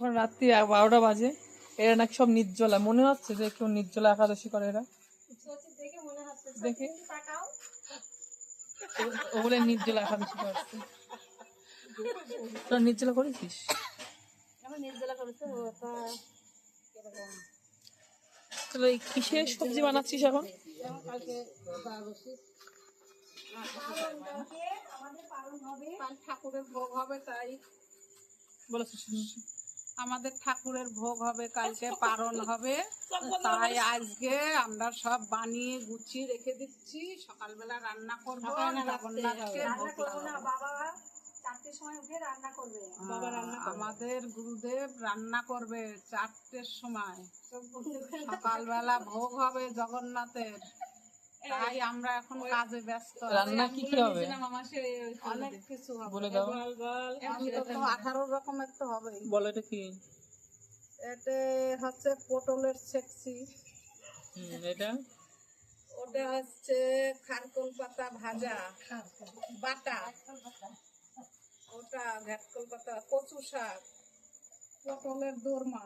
এখন রাত্রি বারোটা বাজে। এরা নাকি সব নির্জলা। মনে হচ্ছে যে কেউ নির্জলা একাদশী করে এরা। দেখে। ও- ও বলে নির্জলা একাদশী করছে তোরা নির্জলা করেছিস? এই কিসের সবজি বানাচ্ছিস এখন? ঠাকুরের ভোগ হবে তাই। বলো। আমাদের ঠাকুরের ভোগ হবে কালকে পারণ হবে। তাই আজকে আমরা সব বানিয়ে গুছিয়ে রেখে দিচ্ছি। সকালবেলা রান্না করব আমাদের গুরুদেব রান্না করবে চারটের সময়। সকালবেলা ভোগ হবে জগন্নাথের। তাই আমরা এখন কাজে ব্যস্ত রান্না কি কি হবে? অনেক কিছু হবে। বলে দাও। আঠারো রকমের তো হবেই। বলো এটা কি? এতে হচ্ছে পটলের সেকসি এটা? ওটা হচ্ছে খারকল পাতা ভাজা। বাটা। ওটা ঘাটকল পাতা কচু শাক। পটলের দোরমা।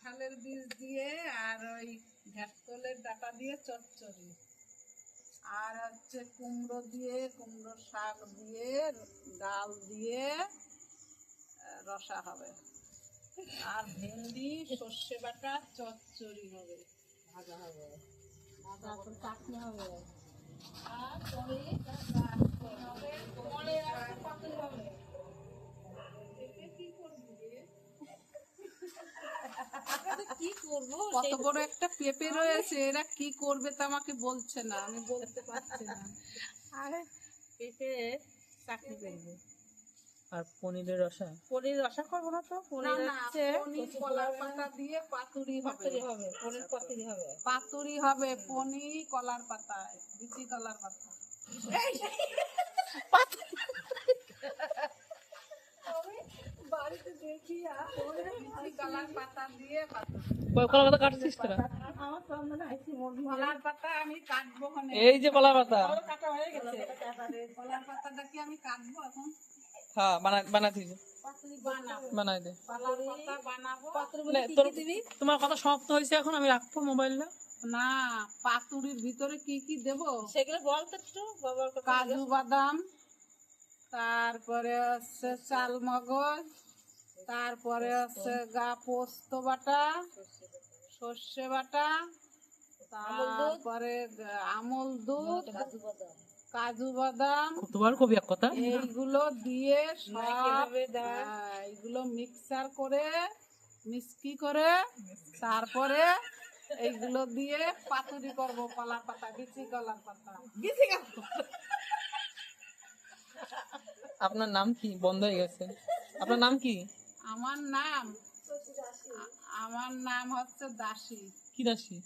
কাঁঠালের বীজ দিয়ে আর ওই ঘাটকলের ডাটা দিয়ে চচ্চড়ি। আর হচ্ছে কুমড়ো দিয়ে কুমড়ো শাক দিয়ে ডাল দিয়ে রসা হবে। আর ভেন্ডি সর্ষে বাটা চচ্চড়ি হবে। ভাজা হবে। ভাজা করে চাটনি হবে। আর পরে চাটনি হবে পরে আর পাতুরি হবে এতে কি করবি রে? কি করব কত বড় একটা পেঁপে রয়েছে এরা কি করবে তা আমাকে বলছে না আমি বলতে পারছি না। আরে পেঁপে চাকরি করব। আর পনিরের রসা? পনির রসা করব না তো পনির হচ্ছে পনির কলার পাতা দিয়ে পাতুরি হবে। পাতুরি হবে পনির পাতুরি হবে। পাতুরি হবে পনির কলার পাতায় বিচি কলার পাতা। বাড়িতে দেখি বিচি কলার পাতা দিয়ে কলা কাটছিস তোরা? আমার সামনে আইসি মুরগি কলার পাতা আমি কাটবো এই যে কলা পাতা কাটা হয়ে গেছে কলার পাতাটা কি আমি কাটবো এখন হ্যাঁ বানা বানাতিস বানাই দে। পাতা বানাবো নে, তোর- তোমার কথা সমাপ্ত হয়েছে এখন আমি রাখব মোবাইলটা। না পাতুরির ভিতরে কি কি দেবো? সেগুলো বলতো একটু কাজু বাদাম তারপরে হচ্ছে চাল মগজ তারপরে হচ্ছে গা পোস্ত বাটা সর্ষে বাটা তারপরে গ- আমল দুধ কাজু বাদাম। তোমার কবি এক কথা? এইগুলো দিয়ে সব এইগুলো মিক্সার করে মিক্সি করে তারপরে এইগুলো দিয়ে পাতুরি করব কলার পাতা। বিচি কলার পাতা। আপনার নাম কি? বন্ধ হয়ে গেছে। আপনার নাম কি? আমার নাম আমার নাম হচ্ছে দাসী। কি দাসী?